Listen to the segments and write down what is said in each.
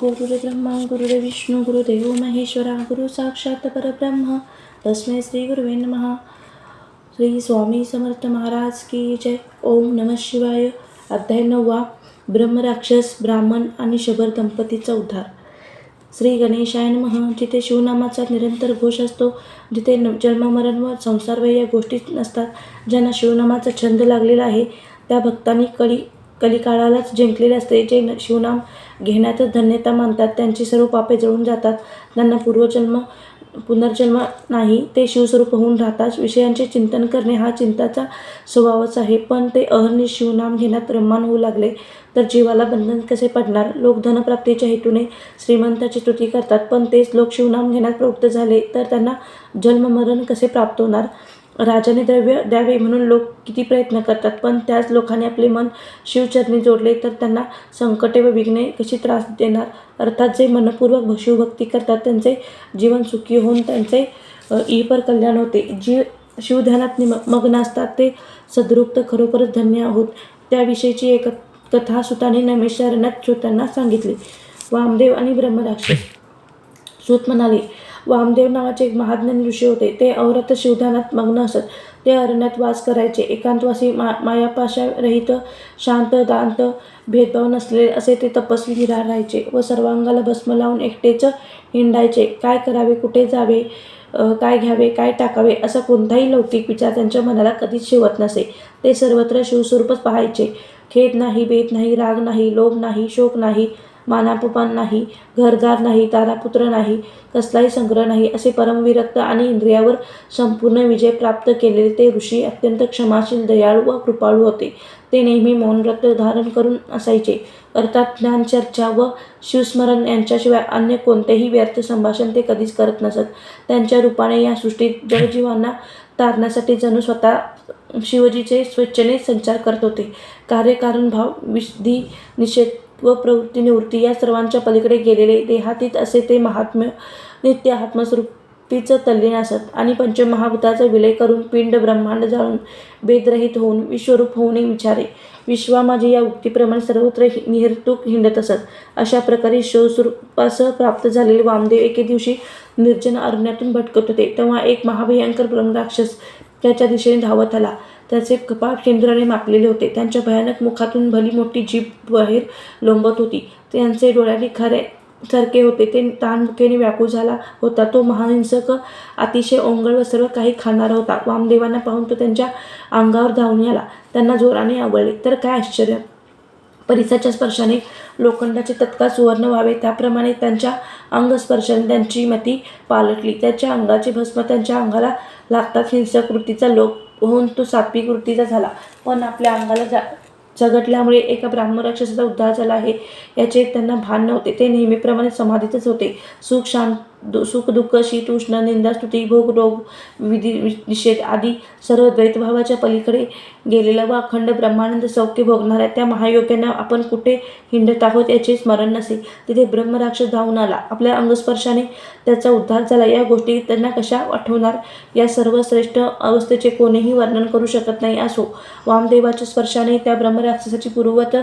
गुरुर्ब्रह्मा गुरुर्विष्णू गुरुदेव महेश्वरा गुरु साक्षात परब्रह्म. तस्मै श्री गुरुवे नमः. श्री स्वामी समर्थ महाराज की जय. ओम नम शिवाय. अध्याय नववा ब्रह्मराक्षस ब्राह्मण आणि शबर दंपतीचा उद्धार. श्री गणेशाय नमः. जिथे शिवनामाचा निरंतर घोष असतो जिथे न जन्ममरण व संसार या गोष्टी नसतात ज्यांना शिवनामाचा छंद लागलेला आहे त्या भक्तांनी कळी कलिकाळालाच जिंकलेले असते जे शिवनाम घेण्यातच धन्यता मानतात. त्यांची सर्व पापे जळून जातात. त्यांना पूर्वजन्म पुनर्जन्म नाही ते शिवस्वरूप होऊन राहतात. विषयांचे चिंतन करणे हा चिंताचा स्वभावच आहे. पण ते अहर्निश शिवनाम घेण्यात रम्मान होऊ लागले तर जीवाला बंधन कसे पडणार? लोक धनप्राप्तीच्या हेतूने श्रीमंताची स्तुती करतात. पण तेच लोक शिवनाम घेण्यात प्रवृत्त झाले तर त्यांना जन्ममरण कसे प्राप्त होणार? राजाने द्रव्य द्यावे म्हणून लोक किती प्रयत्न करतात पण त्याच लोकांनी आपले मन शिवचरणी जोडले तर त्यांना संकटे व विघ्ने कशी त्रास देणार? अर्थात जे मनपूर्वक शिवभक्ती करतात त्यांचे जीवन सुखी होऊन त्यांचे ईपर कल्याण होते. जी शिवध्यानात निम मग्न असतात ते सद्रूप खरोखरच धन्य आहोत. त्याविषयीची एक कथा सुताने नमेशारण्यात श्रोत्यांना सांगितली. वामदेव आणि ब्रह्मराक्षस सूत म्हणाले वामदेव नावाचे एक महाज्ञानी ऋषी होते. ते अवरत शिवध्यानात मग्न असत. ते अरण्यात वास करायचे. एकांतवासी मा मायापाशा रहित शांत दांत भेदभाव नसलेले असे ते तपस्वी निराळ राहायचे व सर्वांगाला भस्म लावून एकटेच हिंडायचे. काय करावे कुठे जावे काय घ्यावे काय टाकावे असा कोणताही लौकिक विचार त्यांच्या मनाला कधीच शिवत नसे. ते सर्वत्र शिवस्वरूपच पाहायचे. खेद नाही भेद नाही राग नाही लोभ नाही शोक नाही मानापमान नाही घरदार नाही तारापुत्र नाही कसलाही संग्रह नाही असे परमविरक्त आणि इंद्रियावर संपूर्ण विजय प्राप्त केलेले ते ऋषी अत्यंत क्षमाशील दयाळू व कृपाळू होते. ते नेहमी मौनव्रत धारण करून असायचे. अर्थात ज्ञानचर्चा व शिवस्मरण यांच्याशिवाय अन्य कोणतेही व्यर्थ संभाषण ते कधीच करत नसत. त्यांच्या रूपाने या सृष्टीत जगजीवांना तारण्यासाठी जणू स्वतः शिवजीचे स्वेच्छेने संचार करत होते. कार्यकारण भाव विधी निषेध व प्रवृत्ती निवृत्ती या सर्वांच्या पलीकडे गेलेले देहातीत असे ते महात्म्य नित्य आत्मस्वरूपीचं तल्लीन असत आणि पंचमहाभूताचा विलय करून पिंड ब्रह्मांड जाळून भेदरहित होऊन विश्वरूप होऊनही विचारे विश्वा माझे या उक्तीप्रमाणे सर्वत्र निहर्तुक हिंडत असत. अशा प्रकारे शिवस्वरूपासह प्राप्त झालेले वामदेव एके दिवशी निर्जन अरण्यातून भटकत होते. तेव्हा एक महाभयंकर ब्रह्मराक्षस त्याच्या दिशेने धावत आला. त्याचे कपाट केंद्राने मापलेले होते. त्यांच्या भयानक मुखातून भली मोठी जीभ बाहेर लोंबत होती. त्यांचे डोळ्याने खरे सारखे होते. ते ताणमुखेने व्याकुळ झाला होता. तो महाहिंसक अतिशय ओंगळ व सर्व काही खाणारा होता. वामदेवांना पाहून तो त्यांच्या अंगावर धावून आला. त्यांना जोराने आवडले. तर काय आश्चर्य! परिसाच्या स्पर्शाने लोखंडाचे तत्काळ सुवर्ण व्हावे. त्याप्रमाणे त्यांच्या अंगस्पर्शाने त्यांची मती पालटली. त्याच्या अंगाचे भस्म त्यांच्या अंगाला लागतात. हिंसक वृत्तीचा लोक होऊन तो सात्विक वृत्तीचा झाला. पण आपल्या अंगाला जा झगटल्यामुळे एका ब्राह्मराक्षसाचा उद्धार झाला आहे. याचे त्यांना भान नव्हते. ते नेहमीप्रमाणे समाधीतच होते. सुख शांत सुख दुःख शीत उष्ण निंदा स्तुती भोग रोग विधी वि- निषेध आदी सर्व द्वैतभावाच्या पलीकडे गेलेला व अखंड ब्रह्मानंद सौख्य भोगणाऱ्या त्या महायोग्यांना आपण कुठे हिंडत आहोत याचे स्मरण नसे. तिथे ब्रह्मराक्षस धावून आला. आपल्या अंगस्पर्शाने त्याचा उद्धार झाला. या गोष्टी त्यांना कशा आठवणार? या सर्व श्रेष्ठ अवस्थेचे कोणीही वर्णन करू शकत नाही असो. वामदेवाच्या स्पर्शाने त्या ब्रह्मराक्षसाची पूर्ववत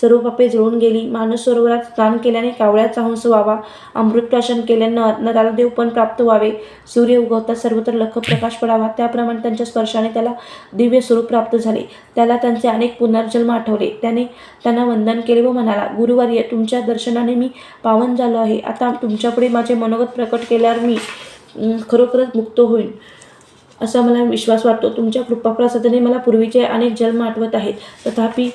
सर्व पापे जळून गेली. मानस सरोवरात स्नान केल्याने कावळ्याचा हंस व्हावा. अमृत प्राशन केल्यानं नराला देव पण प्राप्त व्हावे. सूर्य उगवता सर्वत्र लख प्रकाश पडावा. त्याप्रमाणे त्यांच्या स्पर्शाने त्याला दिव्य स्वरूप प्राप्त झाले. त्याला त्यांचे अनेक पुनर्जन्म आठवले. त्याने त्यांना वंदन केले व म्हणाला गुरुवर्य तुमच्या दर्शनाने मी पावन झालो आहे. आता तुमच्यापुढे माझे मनोगत प्रकट केल्यावर मी खरोखरच मुक्त होईन. असा मला विश्वास वाटतो. तुमच्या कृपाप्रसादाने मला पूर्वीचे अनेक जन्म आठवत आहेत. तथापि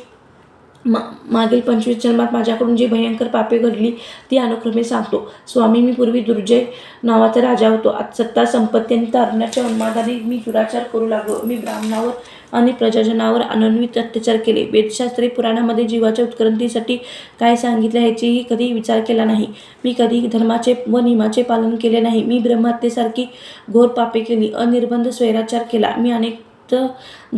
मा मागील पंचवीस जन्मात माझ्याकडून जी भयंकर पापे घडली ती अनुक्रमे सांगतो. स्वामी मी पूर्वी दुर्जय नावाचा राजा होतो. आज सत्ता संपत्ती आणि तारुण्याच्या उन्मादाने मी दुराचार करू लागलो. मी ब्राह्मणावर आणि प्रजाजनावर अनन्वित अत्याचार केले. वेदशास्त्री पुराणामध्ये जीवाच्या उत्क्रांतीसाठी काय सांगितले याचीही कधी विचार केला नाही. मी कधी धर्माचे व नियमाचे पालन केले नाही. मी ब्रह्महत्येसारखी घोर पापे केली. अनिर्बंध स्वैराचार केला. मी अनेक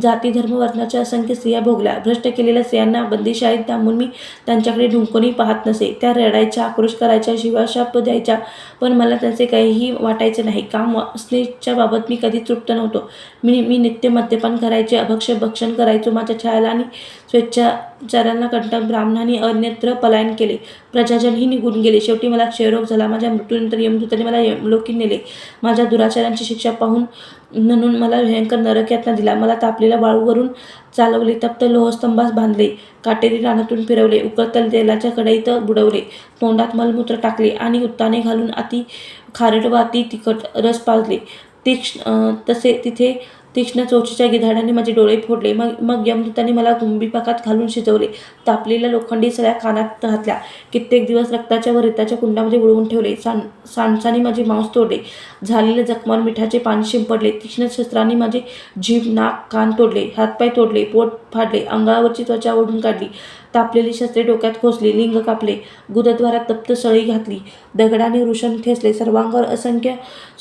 जाती धर्म वर्णाच्या असंख्य स्त्रिया भोगल्या. भ्रष्ट केलेल्या स्त्रियांना बंदीशाळेत डांबून मी त्यांच्याकडे ढुंकूनही पाहत नसे. त्या रडायच्या आक्रोश करायच्या शिवाशाप द्यायच्या पण मला त्यांचे काहीही वाटायचे नाही. काम वासनेच्या बाबत मी कधी तृप्त नव्हतो. मी मी नित्य मद्यपान करायचे अभक्ष भक्षण करायचो माझ्या छायाला आणि स्वेच्छाचारांना कंटक ब्राह्मणांनी अन्यत्र पलायन केले. प्रजाजनही निघून गेले. शेवटी मला क्षयरोग झाला. माझ्या मृत्यूनंतर यमदूताने मला यमलोकी नेले. माझ्या दुराचारांची शिक्षा पाहून म्हणून मला भयंकर नरक यातना दिला. मला तापलेल्या वाळूवरून चालवले तप्त लोहस्तंभास बांधले काटेरी रानातून फिरवले उकळतल तेलाच्या कढईत बुडवले तोंडात मलमूत्र टाकले आणि उत्ताने घालून अति खारट व अति तिखट रस पाजले. तीक्ष्ण तसे तिथे तीक्ष्ण चोचीच्या गिधाडाने माझे डोळे फोडले. मग मग यमदूताने मला कुंभीपाकात घालून शिजवले. तापलेल्या लोखंडी सळ्या कानात घातल्या कित्येक दिवस रक्ताच्या व रेताच्या कुंडामध्ये बुडवून ठेवले. सान सांसाने माझे मांस तोडले. झालेल्या जखमावर मिठाचे पाणी शिंपडले. तीक्ष्ण शस्त्रांनी माझे जीभ नाक कान तोडले. हातपाय तोडले. पोट फाडले. अंगावरची त्वचा ओढून काढली. तापलेली शस्त्रे डोक्यात खोचली लिंग कापले गुदद्वारात तप्त सळी घातली दगडाने वृषण ठेसले सर्वांवर असंख्य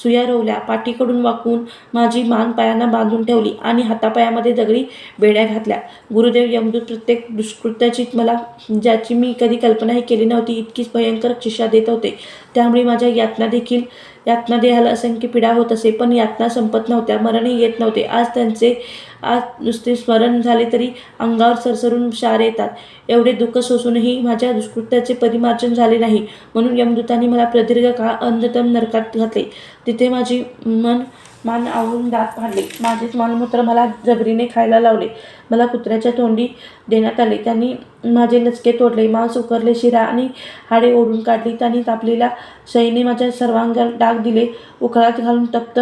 सुया रोवल्या पाठीकडून वाकून माझी मान पायांना बांधून ठेवली आणि हातापायामध्ये दगडी बेड्या घातल्या. गुरुदेव यमदूत प्रत्येक दुष्कृत्याची मला ज्याची मी कधी कल्पनाही केली नव्हती इतकीच भयंकर शिक्षा देत होते. त्यामुळे माझ्या यातना देखील यातना देहाला असंख्य पीडा होत असे पण यातना संपत नव्हत्या मरणही येत नव्हते. आज त्यांचे आज नुसते स्मरण झाले तरी अंगावर सरसरून शार येतात. एवढे दुःख सोसूनही माझ्या दुष्कृत्याचे परिमार्जन झाले नाही. म्हणून यमदूतांनी मला प्रदीर्घ काळ अंधतम नरकात घातले. तिथे माझी मन मान आवळून दात फाडले माझेच मालमूत्र मला जबरीने खायला लावले. मला कुत्र्याच्या तोंडी देण्यात आले. त्यांनी माझे लचके तोडले. मांस उकरले शिरा आणि हाडे ओढून काढली. त्यांनी तापलेल्या शईने माझ्या सर्वांगात डाग दिले. उखळात घालून तप्त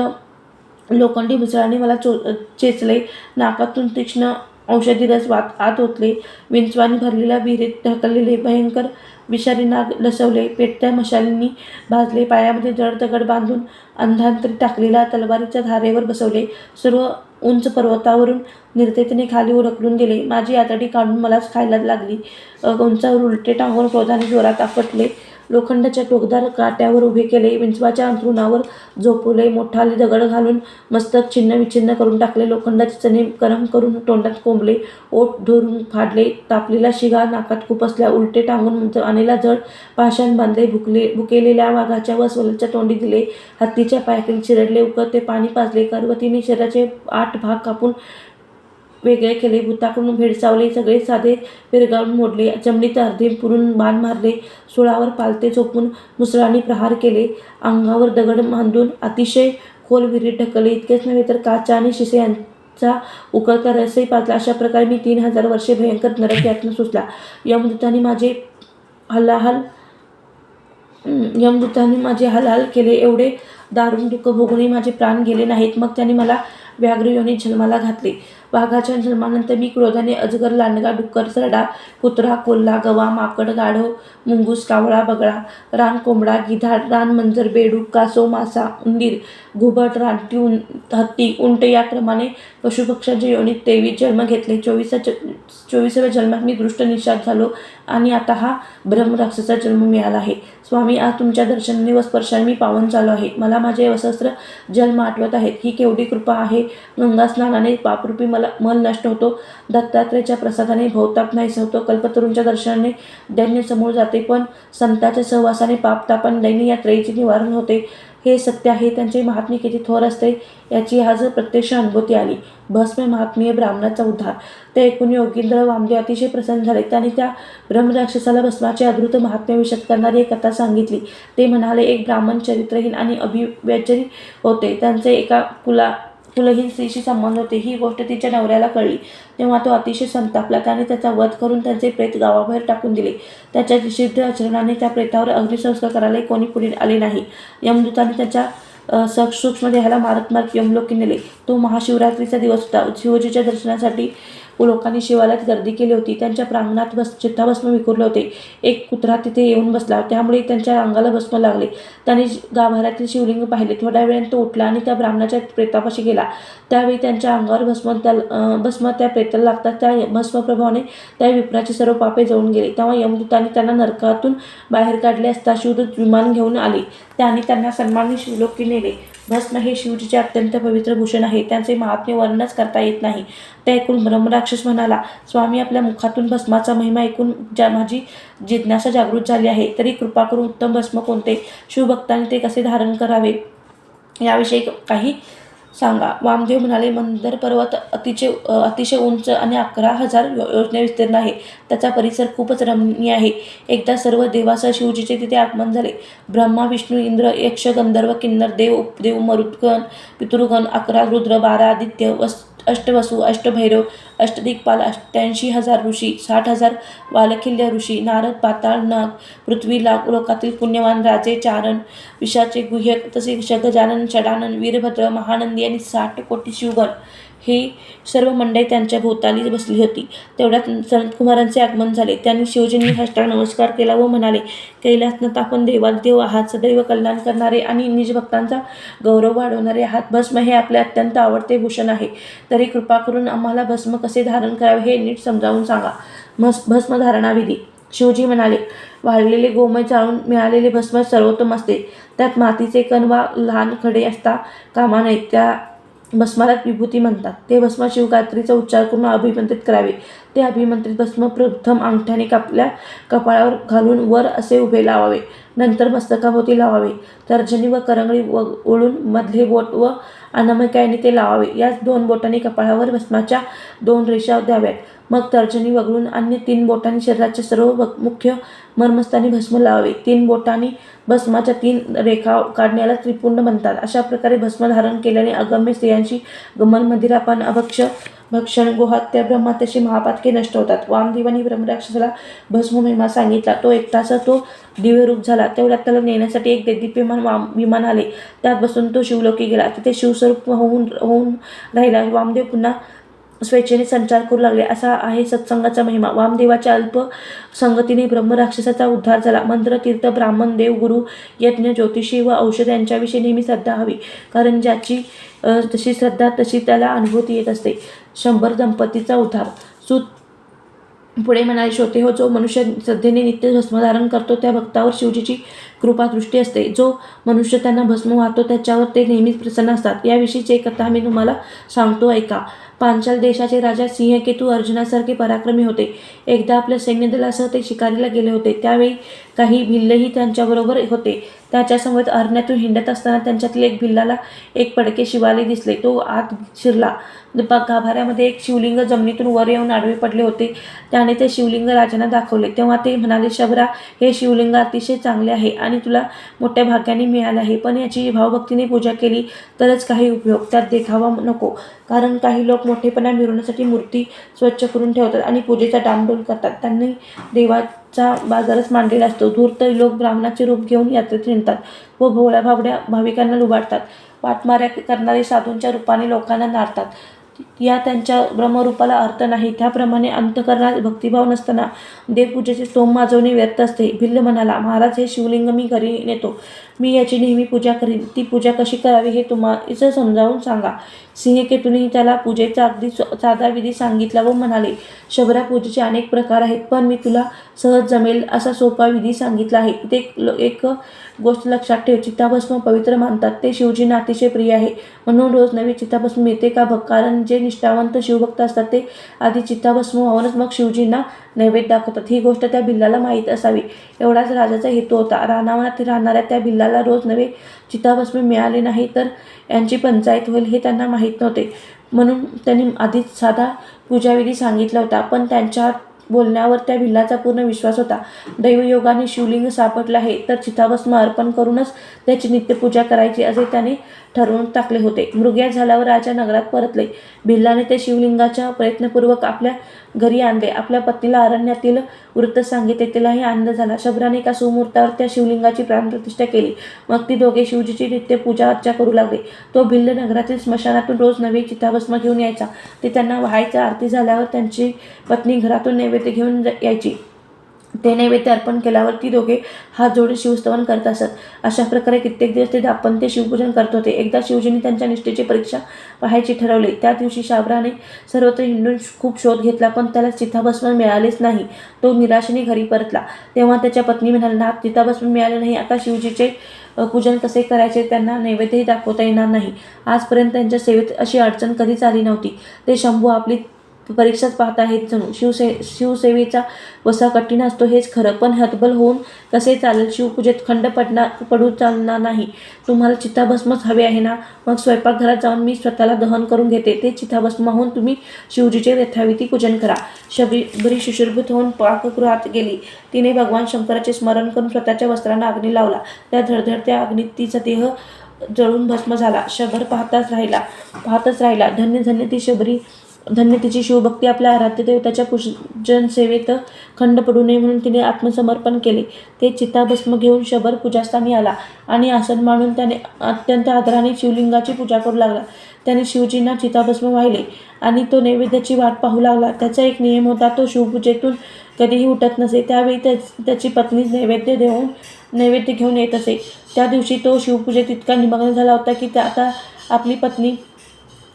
लोखंडी मिसळाने मला चो चेचले. नाकातून तीक्ष्ण औषधी रस वात आत ओतले. विंचवाने भरलेल्या विहिरीत ढकललेले भयंकर विषारी नाग लसवले पेटत्या मशालींनी भाजले पायामध्ये जड दगड बांधून अंधांतरी टाकलेल्या तलवारीच्या धारेवर बसवले. सर्व उंच पर्वतावरून निर्दयतेने खाली उरकलून गेले माझी आतडी काढून मलाच खायला लागली. उंचावर उलटे टांगून क्रोधाने जोरात आपटले. लोखंडाच्या टोकदार काट्यावर उभे केले. विंचवाच्या अंथरुणावर झोपवले. मोठाले दगड घालून मस्तक छिन्न विछिन्न करून टाकले. लोखंडाचे चणे गरम करून तोंडात कोंबले. ओठ धरून फाडले. तापलेला शिगा नाकात खुपसल्या उलटे टांगून आणलेला जड पाषाण बांधले. भुकले भुकेलेल्या वाघाच्या व स्वलाच्या तोंडी दिले. हत्तीच्या पायाखाली चिरडले. उकळते पाणी पाजले. करवतीने शरीराचे आठ भाग कापून वेगळे केले. भूताकडून भेडसावले. सगळे साधे पिरगाळून मोडले. जमिनीत अर्धे पुरून बाण मारले. सुळावर पालते झोपून मुसळाने प्रहार केले. अंगावर दगड बांधून अतिशय खोल विहिरीत ढकलले. इतकेच नव्हे तर काचा आणि शिसे यांचा उकळता रसही पाजला अशा प्रकारे मी तीन हजार वर्षे भयंकर नरक यातनं सुचला यमदूतांनी माझे हल्लाहल यमदूतांनी माझे हलाल केले. एवढे दारुण दुःख भोगूनही माझे प्राण गेले नाहीत. मग त्यांनी मला व्याघ्र योनी जन्माला घातले. वाघाच्या जन्मानंतर मी क्रोधाने अजगर लांडगा डुक्कर सरडा कुत्रा कोल्हा गवा माकड गाढव मुंगूस कावळा बगळा रान कोंबडा गिधाड रान मंजर बेडूक कासो मासा उंदीर घुबट रानटी उं हत्ती उंट या क्रमाने पशुपक्ष्यांच्या योनीत तेवीस जन्म घेतले. चोवीसा चोवीसाव्या जन्मात मी दृष्ट निषाद झालो आणि आता हा ब्रह्मराक्षाचा जन्म मिळाला आहे. स्वामी आज तुमच्या दर्शनाने व स्पर्शाने मी पावन झालो आहे. मला माझे वसस्त्र जन्म आठवत आहेत. ही केवढी कृपा आहे. गंगा स्नानाने पापरूपी मला मन नष्ट होतो. दत्तात्रेच्या प्रसादाने भवताप नाहीसा होतो कल्पतरूंच्या दर्शनाने दैन्य समोर जाते पण संताच्या सहवासाने पापतापन दैन्य या त्रयीचे निवारण होते. हे सत्य आहे त्यांचे महात्म्य किती थोर असते याची आज प्रत्यक्ष अनुभूती आली. भस्म महात्मीय ब्राह्मणाचा उद्धार. ते ऐकून योगींद्र वामदेव अतिशय प्रसन्न झाले. त्यांनी त्या ब्रह्मराक्षसाला भस्माचे अद्भुत महात्म्य विषद करणारी एक कथा सांगितली. ते म्हणाले एक ब्राह्मण चरित्रहीन आणि अभिव्यचरी होते. त्यांचे एका कुला कुलहीन स्त्रीशी संबंध होते ही गोष्ट तिच्या नवऱ्याला कळली. तेव्हा तो अतिशय संतापला त्याने त्याचा वध करून त्यांचे प्रेत गावाबाहेर टाकून दिले. त्याच्या निषिद्ध आचरणाने त्या प्रेतावर अग्निसंस्कार करायला कोणी पुढे आले नाही. यमदूताने त्याच्या अ, सूक्ष्म देहाला मारत मारत यमलोकी नेले तो महाशिवरात्रीचा दिवस होता. शिवजीच्या दर्शनासाठी लोकांनी शिवालयात गर्दी केली होती. त्यांच्या प्रांगणात बस चित्ताभस्म विखुरले होते. एक कुत्रा तिथे येऊन बसला. त्यामुळे त्यांच्या अंगाला भस्म लागले. त्याने गाभाऱ्यातील शिवलिंग पाहिले. थोड्या वेळाने तो उठला आणि त्या ब्राह्मणाच्या प्रेतापाशी गेला. त्यावेळी त्यांच्या अंगावर भस्म त्या भस्म त्या प्रेताला लागतात त्या भस्मप्रभावाने त्या विप्राची सर्व पापे जळून गेली. तेव्हा यमदूतांनी त्यांना नरकातून बाहेर काढले असता शिवदूत विमान घेऊन आले. त्याने त्यांना सन्मानी शिवलोकी नेले. भस्म हे शिवजीचे अत्यंत पवित्र भूषण आहे. त्यांचे महात्म्य वर्णनच करता येत नाही. ते ऐकून राक्षस म्हणाला स्वामी आपल्या मुखातून भस्माचा महिमा ऐकून ज्या माझी जिज्ञासा जागृत झाली आहे तरी कृपा करून उत्तम भस्म कोणते? शिवभक्तांनी ते कसे धारण करावे? याविषयी काही सांगा. वामदेव म्हणाले मंदर पर्वत अतिशय अतिशय उंच आणि अकरा हजार योजना योजने विस्तीर्ण आहे. त्याचा परिसर खूपच रमणीय आहे. एकदा सर्व देवासह शिवजीचे तिथे आगमन झाले. ब्रह्मा विष्णू इंद्र यक्ष गंधर्व किन्नर देव उपदेव मरुद्गण पितृगण अकरा रुद्र बारा आदित्य वस अष्टवसू अष्टभैरव अष्टदिग्पाल अठ्ठ्याऐंशी हजार ऋषी साठ हजार वालखिल्य ऋषी नारद पाताळ नाग पृथ्वी लाग लोकातील पुण्यवान राजे चारण विषाचे गुह्यक तसे शगजानन षडानन वीरभद्र महानंदी आणि साठ कोटी शिवगण. ही सर्व मंडळी त्यांच्या भोवताली बसली होती. तेवढ्यात सनतकुमारांचे आगमन झाले. त्यांनी शिवजींनी हष्टांग नमस्कार केला व म्हणाले कैलासनाथ आपण देवादेव आहात. सदैव कल्याण करणारे आणि निज भक्तांचा गौरव वाढवणारे आहात. भस्म हे आपले अत्यंत आवडते भूषण आहे. तरी कृपा करून आम्हाला भस्म कसे धारण करावे हे नीट समजावून सांगा. भस् भस्म धारणाविधी शिवजी म्हणाले वाळलेले गोमय चाळून मिळालेले भस्म सर्वोत्तम असते. त्यात मातीचे कण वा लहान खडे असता कामा नये. त्या भस्माला विभूती म्हणतात. ते भस्म शिवगात्रीचा उच्चार करून अभिमंत्रित करावे. ते अभिमंत्रित भस्म प्रथम अंगठ्याने कापल्या कपाळावर घालून वर असे उभे लावावे. नंतर मस्तकाभोवती लावावे. तर्जनी व करंगळी व ओळून मधले बोट व अनामिकायने ते लावावे. याच दोन बोटांनी कपाळावर भस्माच्या दोन रेषा द्याव्यात. मग तर्जनी वगळून अन्य तीन बोटांनी शरीराच्या सर्व व- मुख्य मर्मस्थानी भस्म लावावे. तीन बोटांनी भस्माच्या तीन रेखा काढण्याला त्रिपुंड म्हणतात. अशा प्रकारे भस्म धारण केल्याने अगम्य स्त्रियांची गमन मदिरापान अभक्ष भक्षण गोहत्या ब्रह्मात्याशी महापातके नष्ट होतात. वामदेवानी ब्रह्मराक्षसाला भस्म महिमा सांगितला. तो एकटाचा तो दिव्यरूप झाला. तेवढ्यात त्याला नेण्यासाठी एक देदीप्यमान वाम विमान आले. त्यात बसून तो शिवलोकी गेला. तिथे शिवस्वरूप होऊन होऊन राहिला. वामदेव पुन्हा स्वेच्छेने संचार करू लागले. असा आहे सत्संगाचा महिमा. वामदेवाच्या अल्प संगतीने ब्रह्मराक्षसाचा उद्धार झाला. मंत्र तीर्थ ब्राह्मण देव गुरु यज्ञ ज्योतिषी व औषध यांच्याविषयी नेहमी श्रद्धा हवी. कारण ज्याची जशी श्रद्धा तशी त्याला अनुभूती येत असते. शंभर दंपतीचा उद्धार. सुत पुढे म्हणाले श्रोते हो जो मनुष्य श्रद्धेने नित्य भस्मधारण करतो त्या भक्तावर शिवजीची कृपा दृष्टी असते. जो मनुष्य त्यांना भस्म वाहतो त्याच्यावर ते नेहमीच प्रसन्न असतात. याविषयीची एक कथा मी तुम्हाला सांगतो. ऐका. पांचाल देशाचे राजा सिंहकेतू अर्जुनासारखे पराक्रमी होते. एकदा आपल्या सैन्यदलासह ते शिकारीला गेले होते. त्यावेळी काही भिल्लही त्यांच्याबरोबर होते. त्याच्यासमोर अरण्यातून हिंडत असताना त्यांच्यातील एक भिल्लाला एक पडके शिवाले दिसले. तो आत शिरला. गाभाऱ्यामध्ये एक शिवलिंग जमिनीतून वर येऊन आडवे पडले होते. त्याने ते शिवलिंग राजांना दाखवले. तेव्हा ते म्हणाले शबरा हे शिवलिंग अतिशय चांगले आहे आणि तुला मोठ्या भाग्याने मिळाले आहे. पण याची भावभक्तीने पूजा केली तरच काही उपयोग. त्यात देखावा नको. कारण काही लोक मोठेपणा मिळवण्यासाठी मूर्ती स्वच्छ करून ठेवतात आणि पूजेचा डामडोल करतात. त्यांनी देवाचा बाजारच मांडलेला असतो. धूर्त लोक ब्राह्मणाचे रूप घेऊन यात्रेत निघतात व भोळ्या भाबड्या भाविकांना लुबाडतात. वाटमाऱ्या करणारे साधूंच्या रूपाने लोकांना नारतात. या त्यांच्या ब्रह्मरूपाला अर्थ नाही. त्याप्रमाणे अंतकरणात भक्तिभाव नसताना देवपूजेचे स्तोम माजवणे व्यर्थ असते. भिल्ल म्हणाला महाराज हे शिवलिंग मी घरी नेतो. मी याची नेहमी पूजा करीन. ती पूजा कशी करावी हे तुम्हाला समजावून सांगा. सिंहकेतूनही त्याला पूजेचा अगदी साधा विधी सांगितला व म्हणाले शबरा पूजेचे अनेक प्रकार आहेत पण मी तुला सहज जमेल असा सोपा विधी सांगितला आहे. ते एक गोष्ट लक्षात ठेव. चिताभस्म पवित्र मानतात. ते शिवजींना अतिशय प्रिय आहे. म्हणून रोज नवी चिताभस्म मिळते का? भक् कारण जे निष्ठावंत शिवभक्त असतात ते आधी चित्ताभस्म होऊनच मग शिवजींना नैवेद्य दाखवतात. ही गोष्ट त्या बिल्लाला माहीत असावी. एवढाच राजाचा हेतू होता. रानावनात राहणाऱ्या त्या बिल्लाला रोज नवे चिताभस्म मिळाले नाही तर यांची पंचायत होईल हे त्यांना माहीत नव्हते. म्हणून त्यांनी आधीच साधा पूजाविधी सांगितला होता. पण त्यांच्या बोलण्यावर त्या भिल्लाचा पूर्ण विश्वास होता. दैवयोगाने शिवलिंग सापडलं आहे तर चिताभस्म अर्पण करूनच त्याची नित्यपूजा करायची असे त्याने ठरवून टाकले होते. मृग्या झाल्यावर राजा नगरात परतले. भिल्लाने ते शिवलिंगाच्या प्रयत्नपूर्वक आपल्या घरी आणले. आपल्या पत्नीला अरण्यातील वृत्त सांगितले. तिलाही आनंद झाला. शबराने एका सुमुहूर्तावर त्या शिवलिंगाची प्राणप्रतिष्ठा केली. मग ती दोघे शिवजीची नित्य पूजा अर्चा करू लागले. तो भिल्ल नगरातील स्मशानातून रोज नवे चिताभस्म घेऊन यायचा. ते त्यांना व्हायच्या आरती झाल्यावर त्यांची पत्नी घरातून नैवेद्य घेऊन यायची. ते नैवेद्य अर्पण केल्यावर ती दोघे हात जोडून शिवस्तवन करत असत. अशा प्रकारे कित्येक दिवस ते दाम्पत्य शिवपूजन करत होते. एकदा शिवजींनी त्यांच्या निष्ठेची परीक्षा पाहायची ठरवले. त्या दिवशी शाबराने सर्वत्र हिंडून खूप शोध घेतला पण त्याला चिताभस्म मिळालेच नाही. तो निराशेने घरी परतला. तेव्हा त्याच्या पत्नी म्हणाली ना चिताभस्म मिळाले नाही. आता शिवजीचे पूजन कसे करायचे त्यांना नैवेद्यही दाखवता येणार नाही. आजपर्यंत त्यांच्या सेवेत अशी अडचण कधीच आली नव्हती. ते शंभू आपली परीक्षाच पाहत आहेत जणू. शिवसे शिवसेवेचा वसा कठीण असतो हेच खरं. पण हतबल होऊन कसे चालेल? शिवपूजेत खंड पडणार पडू चालणार नाही. तुम्हाला चिताभस्मच हवे आहे ना? मग स्वयंपाकघरात जाऊन मी स्वतःला दहन करून घेते. ते चिताभस्माहून तुम्ही शिवजीचे यथाविधी पूजन करा. शबरी बरी होऊन पाकगृहात गेली. तिने भगवान शंकराचे स्मरण करून स्वतःच्या वस्त्रांना अग्नी लावला. त्या धडधडत्या अग्नीत तिचा देह जळून भस्म झाला. शबर पाहताच राहिला. पाहतच राहिला. धन्य धन्य ती शबरी धन्य तिची शिवभक्ती आपल्या आराध्य देवताच्या पूजन सेवेत खंड पडू नये म्हणून तिने आत्मसमर्पण केले. ते चिताभस्म घेऊन शबर पूजास्थानी आला आणि आसन मांडून त्याने अत्यंत आदराने शिवलिंगाची पूजा करू लागला. त्याने शिवजींना चिताभस्म वाहिले आणि तो नैवेद्याची वाट पाहू लागला. त्याचा एक नियम होता तो शिवपूजेतून कधीही उठत नसे. त्यावेळी त्याची पत्नी नैवेद्य देऊन नैवेद्य घेऊन येत असे. त्या दिवशी तो शिवपूजेत इतका निमग्न झाला होता की त्या आता आपली पत्नी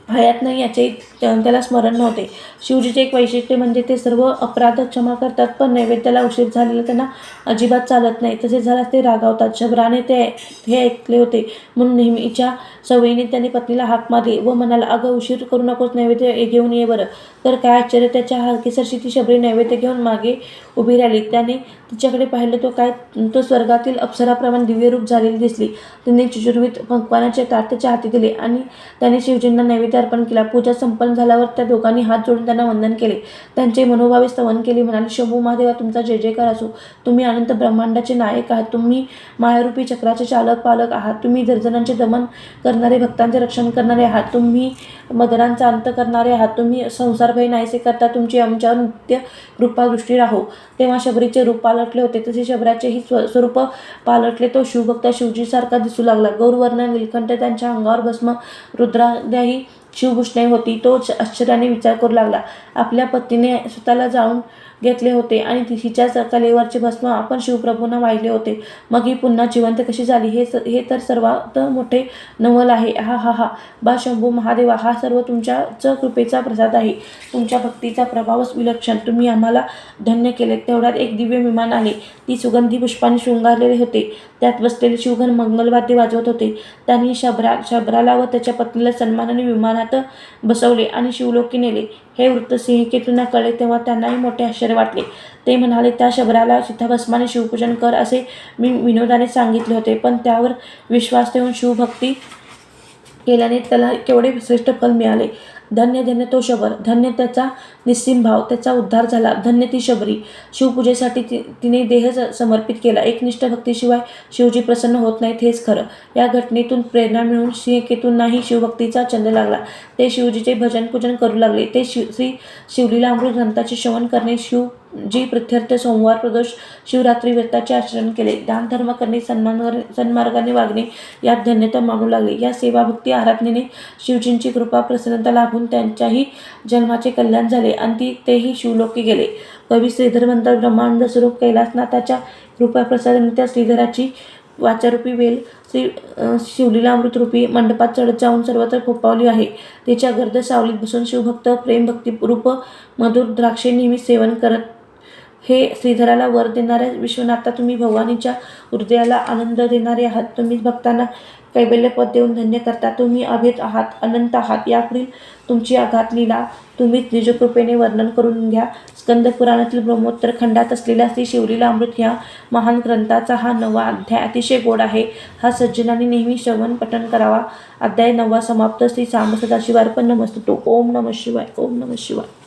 हयात नाही याचे त्याला स्मरण नव्हते. शिवजीचे एक वैशिष्ट्य म्हणजे ते सर्व अपराध क्षमा करतात पण नैवेद्याला उशीर झालेला त्यांना अजिबात चालत नाही. तसे झाल्यास ते रागावतात. शबराने ते हे ऐकले होते. म्हणून नेहमीच्या सवयीने त्याने पत्नीला हाक मारली व म्हणाला अगं उशीर करू नकोस नैवेद्य घेऊन ये बरं. तर काय आश्चर्य त्याच्या हलकेसरशी ती शबरी नैवेद्य घेऊन मागे उभी राहिली. त्याने तिच्याकडे पाहिलं तो काय तो स्वर्गातील अप्सराप्रमाणे दिव्यरूप झालेली दिसली. तिने चुचुरवीत भगवानाचे ताट त्याच्या हाती दिले आणि त्याने शिवजींना नैवेद्य अर्पण केला. पूजा संपन्न झाल्यावर त्या दोघांनी हात जोडून त्यांना वंदन केले. त्यांचे मनोभावे स्तवन केले. म्हणाले शंभू महादेवा तुमचा जय जयकार असो. तुम्ही अनंत ब्रह्मांडाचे नायक आहात. तुम्ही मायारूपी चक्राचे चालक पालक आहात. तुम्ही दर्जनांचे दमन करणारे भक्तांचे रक्षण करणारे आहात. तुम्ही मदरांचा अंत करणारे आहात. तुम्ही संसारभय नाहीसे करता. तुमची आमच्यावर नित्य कृपादृष्टी राहो. तेव्हा शबरीचे रूप पालटले होते. तसे शबराचेही स्व स्वरूप पालटले. तो शिवभक्त शिवजीसारखा दिसू लागला. गौरवर्ण नीलकंठ त्यांच्या अंगावर भस्म रुद्राद्याही शिवभूषणे होती. तो आश्चर्याने विचार करू लागला. आपल्या पत्नीने स्वतःला जाऊन घेतले होते आणि तिच्या कलेवरचे भस्म आपण शिवप्रभूंना वाहिले होते. मग ही पुन्हा जिवंत कशी झाली? हे स हे तर सर्वात मोठे नवल आहे. हा हा हा. बा शंभू महादेवा हा सर्व तुमच्याच कृपेचा प्रसाद आहे. तुमच्या भक्तीचा प्रभावच विलक्षण. तुम्ही आम्हाला धन्य केले तेवढ्यात एक दिव्य विमान आले. ती सुगंधी पुष्पाने शृंगारलेले होते. त्यात बसलेले शिवघन मंगलवाद्य वाजवत होते. त्यांनी शबरा शबराला व त्याच्या पत्नीला सन्मानाने विमानात बसवले आणि शिवलोकी नेले. हे वृत्त सिंहकेतूंना कळले तेव्हा त्यांनाही मोठे आश्चर्य वाटले. ते म्हणाले त्या शबराला चिताभस्माने शिवपूजन कर असे मी विनोदाने सांगितले होते पण त्यावर विश्वास ठेवून शिवभक्ती केल्याने त्याला केवढे श्रेष्ठ फल मिळाले. धन्य धन्य तो शबर धन्य त्याचा निस्सीम भाव त्याचा उद्धार झाला. धन्य ती शबरी. शिवपूजेसाठी ती तिने देह समर्पित केला. एकनिष्ठ भक्तीशिवाय शिवजी प्रसन्न होत नाहीत हेच खरं. या घटनेतून प्रेरणा मिळून श्रीकेतूंनाही शिवभक्तीचा छंद लागला. ते शिवजीचे भजन पूजन करू लागले. ते शिव श्री शिवलीला अमृत ग्रंथाचे श्रवण करणे शिव जी प्रत्यर्थ सोमवार प्रदोष शिवरात्री व्रताचे आचरण केले. दानधर्म करणे सन्मान सन्मार्गाने वागणे यात धन्यता मानू लागले. या सेवाभक्ती आराधनेने शिवजींची कृपा प्रसन्नता लाभून त्यांच्याही जन्माचे कल्याण झाले. आणि तेही शिवलोकी गेले. कवी श्रीधर म्हणतात ब्रह्मांड स्वरूप कैलासनाथाच्या कृपाप्रसादाने त्या श्रीधराची वाचारूपी वेल श्री शिवलीला अमृतरूपी मंडपात चढत जाऊन सर्वत्र फोपावली आहे. तिच्या गर्द सावलीत बसून शिवभक्त प्रेमभक्ती रूप मधुर द्राक्षे नेहमी सेवन करत हे श्रीधराला वर देणाऱ्या विश्वनाथा तुम्ही भवानीच्या हृदयाला आनंद देणारे आहात. तुम्ही भक्तांना कैबल्यपद देऊन धन्य करता. तुम्ही अभेद आहात अनंत आहात. यापुढील तुमची आघात लिला तुम्हीच निजकृपेने वर्णन करून घ्या. स्कंद पुराणातील ब्रह्मोत्तर खंडात असलेल्या श्री शिवलीला अमृत ह्या महान ग्रंथाचा हा नवा अध्याय अतिशय गोड आहे. हा सज्जनाने नेहमी श्रवण पठण करावा. अध्याय नववा समाप्त. श्री सांब सदाशिवार्पण नमस्तुतो ओम नम शिवाय. ओम नम शिवाय.